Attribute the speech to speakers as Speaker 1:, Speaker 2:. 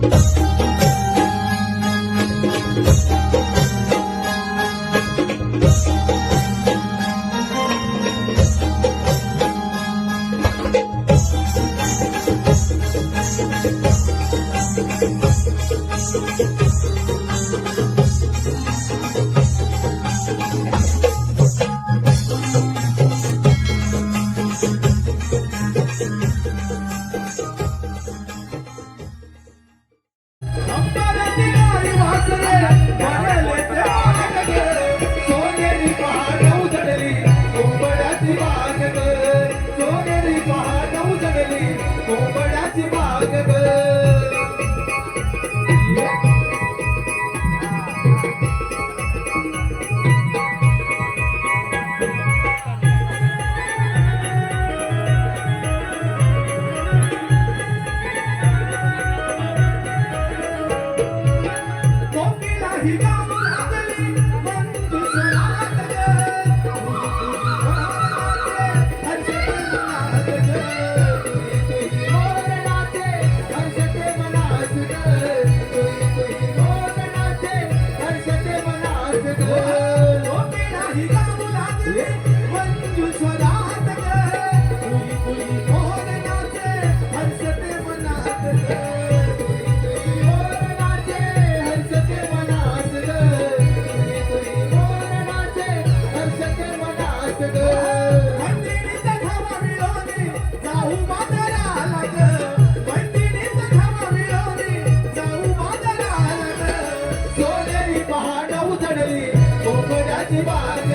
Speaker 1: Gracias.
Speaker 2: कोंबड्याची बाग
Speaker 1: कोंबडीला हिरा Yeah.
Speaker 2: Di.